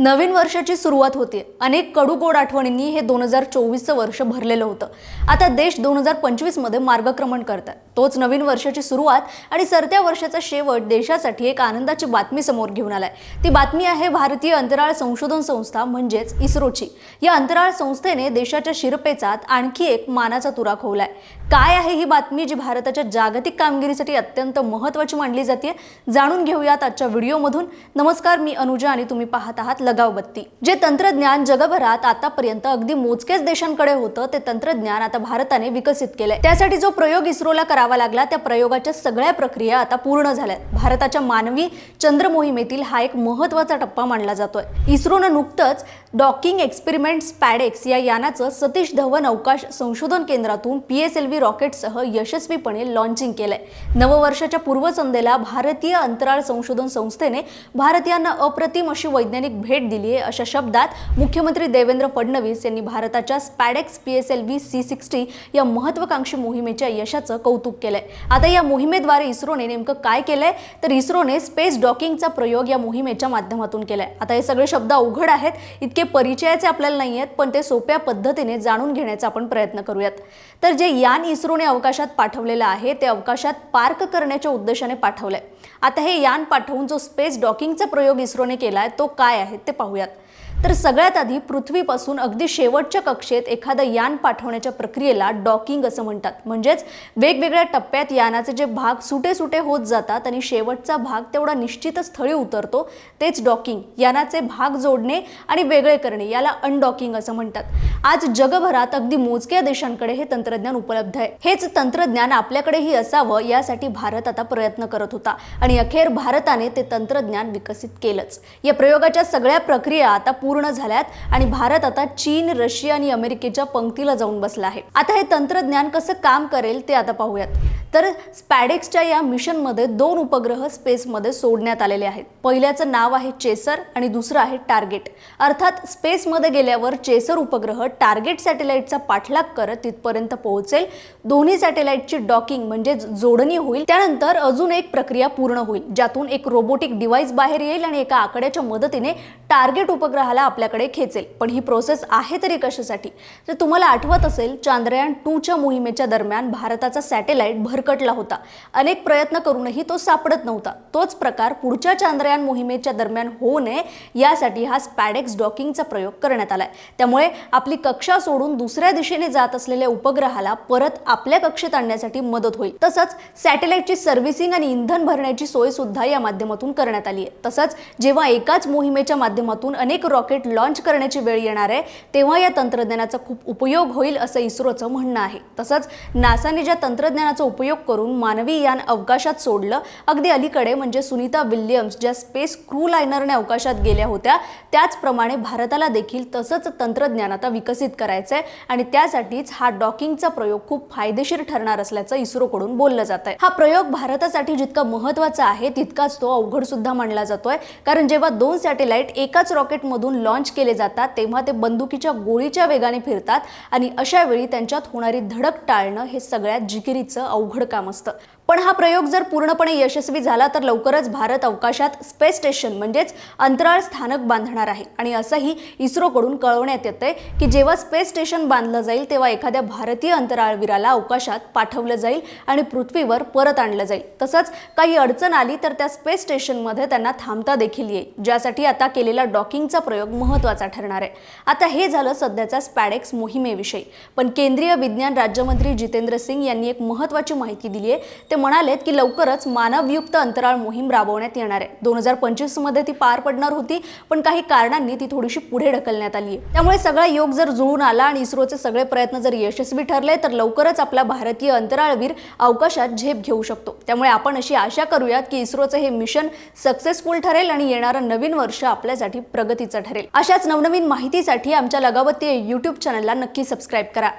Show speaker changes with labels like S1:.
S1: नवीन वर्षाची सुरुवात होते. अनेक कडू गोड आठवणींनी हे दोन हजार चोवीसचं वर्ष भरलेलं होतं. आता देश दोन हजार पंचवीसमध्ये मार्गक्रमण करतात तोच नवीन वर्षाची सुरुवात आणि सरत्या वर्षाचा शेवट देशासाठी एक आनंदाची बातमी समोर घेऊन आलाय. ती बातमी आहे भारतीय अंतराळ संशोधन संस्था म्हणजेच इस्रोची. या अंतराळ संस्थेने देशाच्या शिरपेचात आणखी एक मानाचा तुरा खोवलाय. काय आहे ही बातमी जी भारताच्या जागतिक कामगिरीसाठी अत्यंत महत्त्वाची मानली जाते जाणून घेऊयात आजच्या व्हिडिओमधून. नमस्कार मी अनुजा आणि तुम्ही पाहत आहात लगाव बत्ती जे तंत्रज्ञान जगभरात आतापर्यंत अगदी मोजकेच देशांकडे होतं ते तंत्रज्ञान आता भारताने विकसित केलंय. त्यासाठी जो प्रयोग इस्रोला करावा लागला त्या प्रयोगाच्या सगळ्या प्रक्रिया आता पूर्ण झाल्यात. भारताच्या मानवी चंद्र मोहिमेतील हा एक महत्त्वाचा टप्पा मानला जातोय. इस्रोनं नुकतंच डॉकिंग एक्सपेरिमेंट स्पॅडेक्स या यानाचं सतीश धवन अवकाश संशोधन केंद्रातून पी एस एल व्ही रॉकेटसह यशस्वीपणे लॉन्चिंग केलंय. नववर्षाच्या पूर्वसंध्येला भारतीय अंतराळ संशोधन संस्थेने भारतीयांना अप्रतिम अशी वैज्ञानिक भेट दिली आहे अशा शब्दात मुख्यमंत्री देवेंद्र फडणवीस यांनी भारताच्या SpaDeX P S L V C sixty या महत्वाकांक्षी मोहिमेच्या यशाचं कौतुक केलंय. आता या मोहिमेद्वारे इस्रोने नेमकं काय केलंय? तर इस्रोने स्पेस डॉकिंगचा प्रयोग या मोहिमेच्या माध्यमातून केलाय. आता हे सगळे शब्द अवघड आहेत. इतके परिचयाचे आपल्याला नाही आहेत पण ते सोप्या पद्धतीने जाणून घेण्याचा आपण प्रयत्न करूयात. तर जे यान इस्रोने अवकाशात पाठवलेलं आहे. ते अवकाशात पार्क करण्याच्या उद्देशाने पाठवलंय. आता हे यान पाठवून जो स्पेस डॉकिंगचा प्रयोग इस्रोने केलाय तो काय आहे ते पाहूयात. तर सगळ्यात आधी पृथ्वीपासून अगदी शेवटच्या कक्षेत एखादं यान पाठवण्याच्या प्रक्रियेला डॉकिंग असं म्हणतात. म्हणजेच वेगवेगळ्या टप्प्यात यानाचे जे भाग सुटे सुटे होत जातात आणि शेवटचा भाग तेवढा निश्चितच स्थळी उतरतो तेच डॉकिंग. यानाचे भाग जोडणे आणि वेगळे करणे याला अनडॉकिंग असं म्हणतात. आज जगभरात अगदी मोजक्या देशांकडे हे तंत्रज्ञान उपलब्ध आहे. हेच तंत्रज्ञान आपल्याकडेही असावं यासाठी भारत आता प्रयत्न करत होता आणि अखेर भारताने ते तंत्रज्ञान विकसित केलंच. या प्रयोगाच्या सगळ्या प्रक्रिया आता पूर्ण झाल्यात आणि भारत आता चीन रशिया आणि अमेरिकेच्या पंक्तीला जाऊन बसला आहे. आता हे तंत्रज्ञान कसं काम करेल ते आता पाहूयात. तर स्पॅडेक्सच्या या मिशनमध्ये दोन उपग्रह स्पेसमध्ये सोडण्यात आलेले आहेत. पहिल्याचं नाव आहे चेसर आणि दुसरं आहे टार्गेट. अर्थात स्पेसमध्ये गेल्यावर चेसर उपग्रह टार्गेट सॅटेलाइटचा पाठलाग करत तिथपर्यंत पोहोचेल. दोन्ही सॅटेलाइटची डॉकिंग म्हणजे जोडणी होईल. त्यानंतर अजून एक प्रक्रिया पूर्ण होईल ज्यातून एक रोबोटिक डिव्हाइस बाहेर येईल आणि एका आकड्याच्या मदतीने टार्गेट उपग्रहाला आपल्याकडे खेचेल. पण ही प्रोसेस आहे तरी कशासाठी? तर तुम्हाला आठवत असेल चांद्रयान टूच्या मोहिमेच्या दरम्यान भारताचा सॅटेलाइट भरकटला होता. अनेक प्रयत्न करूनही तो सापडत नव्हता. तोच प्रकार पुढच्या चांद्रयान मोहिमेच्या दरम्यान होऊ नये यासाठी हा स्पॅडेक्स डॉकिंगचा प्रयोग करण्यात आलाय. त्यामुळे आपली कक्षा सोडून दुसऱ्या दिशेने जात असलेल्या उपग्रहाला परत आपल्या कक्षेत आणण्यासाठी मदत होईल. तसंच सॅटेलाइटची सर्व्हिसिंग आणि इंधन भरण्याची सोय सुद्धा या माध्यमातून करण्यात आली आहे. तसंच जेव्हा एकाच मोहिमेच्या माध्यमातून अनेक रॉकेट लॉन्च करण्याची वेळ येणार आहे तेव्हा या तंत्रज्ञानाचा खूप उपयोग होईल असं इस्रोचं म्हणणं आहे. तसंच नासाने ज्या तंत्रज्ञानाचा उपयोग करून मानवी यान अवकाशात सोडलं. अगदी अलीकडे म्हणजे सुनीता विल्यम्स ज्या स्पेस क्रू लायनरने अवकाशात गेल्या होत्या त्याचप्रमाणे भारताला देखील तसंच तंत्रज्ञान आता विकसित करायचं आहे आणि त्यासाठीच हा डॉकिंगचा प्रयोग खूप फायदेशीर ठरणार असल्याचं इस्रोकडून बोललं जात आहे हा प्रयोग भारतासाठी जितका महत्त्वाचा आहे तितकाच तो अवघड सुद्धा मानला जातोय. कारण जेव्हा दोन सॅटेलाइट एकाच रॉकेटमधून लॉन्च केले जातात तेव्हा ते बंदुकीच्या गोळीच्या वेगाने फिरतात आणि अशा वेळी त्यांच्यात होणारी धडक टाळणं हे सगळ्यात जिकिरीचं अवघड काम असतं. पण हा प्रयोग जर पूर्णपणे यशस्वी झाला तर लवकरच भारत अवकाशात स्पेस स्टेशन म्हणजेच अंतराळ स्थानक बांधणार आहे. आणि असंही इस्रोकडून कळवण्यात येतंय की जेव्हा स्पेस स्टेशन बांधलं जाईल तेव्हा एखाद्या भारतीय अंतराळवीराला अवकाशात पाठवलं जाईल आणि पृथ्वीवर परत आणलं जाईल. तसंच काही अडचण आली तर त्या स्पेस स्टेशनमध्ये त्यांना थांबता देखील येईल ज्यासाठी आता केलेला डॉकिंगचा प्रयोग महत्त्वाचा ठरणार आहे. आता हे झालं सध्याचा स्पॅडेक्स मोहिमेविषयी. पण केंद्रीय विज्ञान राज्यमंत्री जितेंद्र सिंग यांनी एक महत्त्वाची माहिती दिली आहे ते म्हणालेत की लवकरच मानवयुक्त अंतराळ मोहीम राबवण्यात येणार आहे. दोन हजार पंचवीसमध्ये ती पार पडणार होती पण काही कारणांनी ती थोडीशी पुढे ढकलण्यात आली आहे त्यामुळे सगळा योग जर जुळून आला आणि इस्रोचे सगळे प्रयत्न जर यशस्वी ठरले तर लवकरच आपला भारतीय अंतराळवीर अवकाशात झेप घेऊ शकतो. त्यामुळे आपण अशी आशा करूयात की इस्रोचं हे मिशन सक्सेसफुल ठरेल आणि येणारं नवीन वर्ष आपल्यासाठी प्रगतीचं ठरेल. अशाच नवनवीन माहितीसाठी आमच्या लगावती युट्यूब चॅनलला नक्की सबस्क्राईब करा.